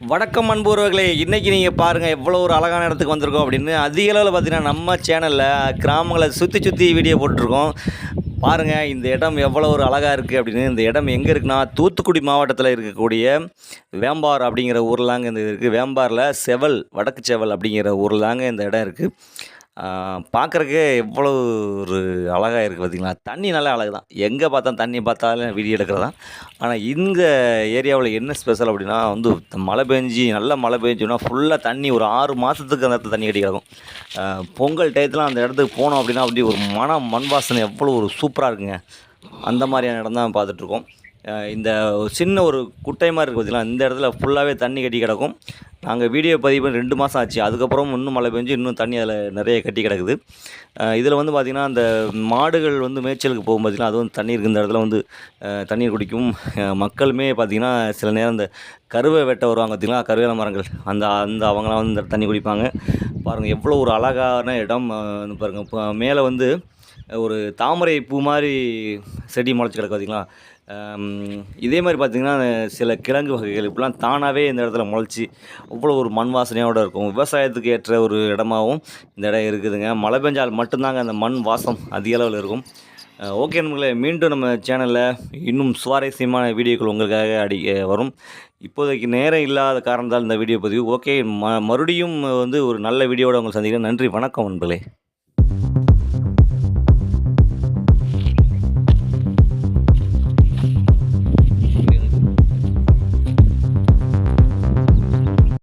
வணக்கம் அன்புறவர்களே இன்றைக்கி நீங்கள் பாருங்கள் எவ்வளோ ஒரு அழகான இடத்துக்கு வந்திருக்கோம் அப்படின்னு. அதிக அளவில் பார்த்தீங்கன்னா நம்ம சேனலில் கிராமங்களை சுற்றி சுற்றி வீடியோ போட்டிருக்கோம் பாருங்கள் இந்த இடம் எவ்வளோ ஒரு அழகாக இருக்குது அப்படின்னு. இந்த இடம் எங்கே இருக்குன்னா தூத்துக்குடி மாவட்டத்தில் இருக்கக்கூடிய வேம்பார் அப்படிங்கிற ஊர்லாங்க இந்த இருக்குது வேம்பாரில் செவல் வடக்கு செவல் அப்படிங்கிற ஊர்லாங்க இந்த இடம் இருக்குது பார்க்குறக்கே எவ்வளோ ஒரு அழகாக இருக்குது பார்த்தீங்களா தண்ணி நல்லா அழகு தான் எங்கே பார்த்தா தண்ணி பார்த்தாலும் வீடியோ எடுக்கிறது? தான் ஆனால் இந்த ஏரியாவில் என்ன ஸ்பெஷல் அப்படின்னா வந்து மழை பெஞ்சி நல்ல மழை பெஞ்சுன்னா ஃபுல்லாக தண்ணி ஒரு ஆறு மாதத்துக்கு அந்த இடத்துல தண்ணி கிடைக்கும். கிடக்கும் பொங்கல் டயத்தில் அந்த இடத்துக்கு போனோம் அப்படின்னா அப்படி ஒரு மன மண் வாசனை எவ்வளோ ஒரு சூப்பராக இருக்குங்க. அந்த மாதிரியான இடம் தான் பார்த்துட்ருக்கோம் இந்த சின்ன ஒரு குட்டை மாதிரி இருக்குது பார்த்தீங்களா இந்த இடத்துல ஃபுல்லாகவே தண்ணி கட்டி கிடக்கும். நாங்கள் வீடியோ பதிவு பண்ணி ரெண்டு மாதம் ஆச்சு. அதுக்கப்புறம் இன்னும் மழை பெஞ்சு இன்னும் தண்ணி அதில் நிறைய கட்டி கிடக்குது. இதில் வந்து பார்த்திங்கன்னா அந்த மாடுகள் வந்து மேய்ச்சலுக்கு போகும் பார்த்திங்கன்னா அதுவும் தண்ணி இருக்கு இந்த இடத்துல வந்து தண்ணீர் குடிக்கும். மக்களுமே பார்த்திங்கன்னா சில நேரம் இந்த கருவை வெட்ட வருவாங்க பார்த்திங்கன்னா கருவேல மரங்கள். அந்த அந்த அவங்களாம் வந்து இந்த தண்ணி குடிப்பாங்க. பாருங்கள் எவ்வளோ ஒரு அழகான இடம் வந்து பாருங்கள் இப்போ மேலே வந்து ஒரு தாமரை பூ மாதிரி செடி முளைச்சி கிடக்கு பார்த்தீங்களா இதே மாதிரி பார்த்திங்கன்னா சில கிழங்கு வகைகள் இப்படிலாம் தானாகவே இந்த இடத்துல முளைச்சி அவ்வளோ ஒரு மண் வாசனையோடு இருக்கும். விவசாயத்துக்கு ஏற்ற ஒரு இடமாவும் இந்த இடம் இருக்குதுங்க. மழை பெஞ்சால் மட்டும்தாங்க அந்த மண் வாசம் அதிக அளவில் இருக்கும். ஓகே நம்மளே மீண்டும் நம்ம சேனலில் இன்னும் சுவாரஸ்யமான வீடியோக்கள் உங்களுக்காக அடி வரும். இப்போதைக்கு நேரம் இல்லாத காரணத்தால் இந்த வீடியோ பதிவு. ஓகே ம மறுபடியும் வந்து ஒரு நல்ல வீடியோவோட உங்களை சந்திக்கிறேன். நன்றி வணக்கம் நண்பர்களே.